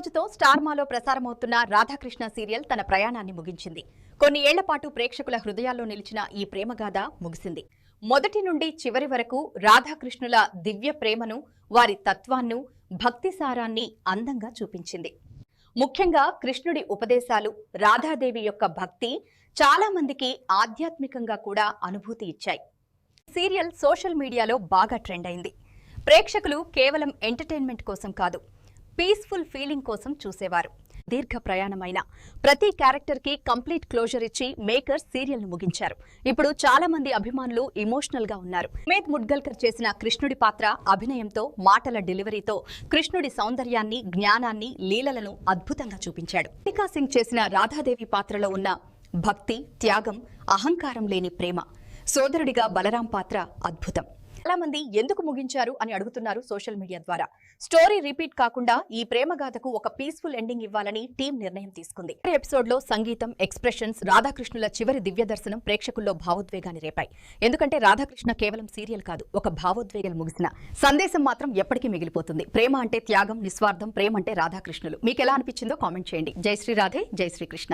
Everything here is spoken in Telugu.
రోజుతో స్టార్మాలో ప్రసారమవుతున్న రాధాకృష్ణ సీరియల్ తన ప్రయాణాన్ని ముగించింది. కొన్ని ఏళ్ళ పాటు ప్రేక్షకుల హృదయాల్లో నిలిచిన ఈ ప్రేమగాథ ముగిసింది. మొదటి నుండి చివరి వరకు రాధాకృష్ణుల దివ్య ప్రేమను వారి తత్వాన్ని భక్తి సారాన్ని అందంగా చూపించింది. ముఖ్యంగా కృష్ణుడి ఉపదేశాలు రాధాదేవి యొక్క భక్తి చాలా మందికి ఆధ్యాత్మికంగా కూడా అనుభూతి ఇచ్చాయి. సీరియల్ సోషల్ మీడియాలో బాగా ట్రెండ్ అయింది. ప్రేక్షకులు కేవలం ఎంటర్టైన్మెంట్ కోసం కాదు పీస్ఫుల్ ఫీలింగ్ కోసం చూసేవారు. దీర్ఘ ప్రయాణమైన ప్రతి క్యారెక్టర్కి కంప్లీట్ క్లోజర్ ఇచ్చి మేకర్ సీరియల్ను ముగించారు. ఇప్పుడు చాలా మంది అభిమానులు ఎమోషనల్గా ఉన్నారు. ఉమేద్ ముడ్గల్కర్ చేసిన కృష్ణుడి పాత్ర అభినయంతో మాటల డెలివరీతో కృష్ణుడి సౌందర్యాన్ని జ్ఞానాన్ని లీలలను అద్భుతంగా చూపించాడు. మల్లికా సింగ్ చేసిన రాధాదేవి పాత్రలో ఉన్న భక్తి త్యాగం అహంకారం లేని ప్రేమ సోదరుడిగా బలరాం పాత్ర అద్భుతం. చాలా మంది ఎందుకు ముగించారు అని అడుగుతున్నారు సోషల్ మీడియా ద్వారా. స్టోరీ రిపీట్ కాకుండా ఈ ప్రేమగాథకు ఒక పీస్ఫుల్ ఎండింగ్ ఇవ్వాలని టీం నిర్ణయం తీసుకుంది. ఎపిసోడ్లో సంగీతం ఎక్స్ప్రెషన్స్ రాధాకృష్ణుల చివరి దివ్య దర్శనం ప్రేక్షకుల్లో భావోద్వేగాన్ని రేపాయి. ఎందుకంటే రాధాకృష్ణ కేవలం సీరియల్ కాదు ఒక భావోద్వేగాలు ముగిసిన సందేశం మాత్రం ఎప్పటికీ మిగిలిపోతుంది. ప్రేమ అంటే త్యాగం నిస్వార్థం ప్రేమ అంటే రాధాకృష్ణులు. మీకు ఎలా అనిపించిందో కామెంట్ చేయండి. జై శ్రీ రాధే జై శ్రీకృష్ణ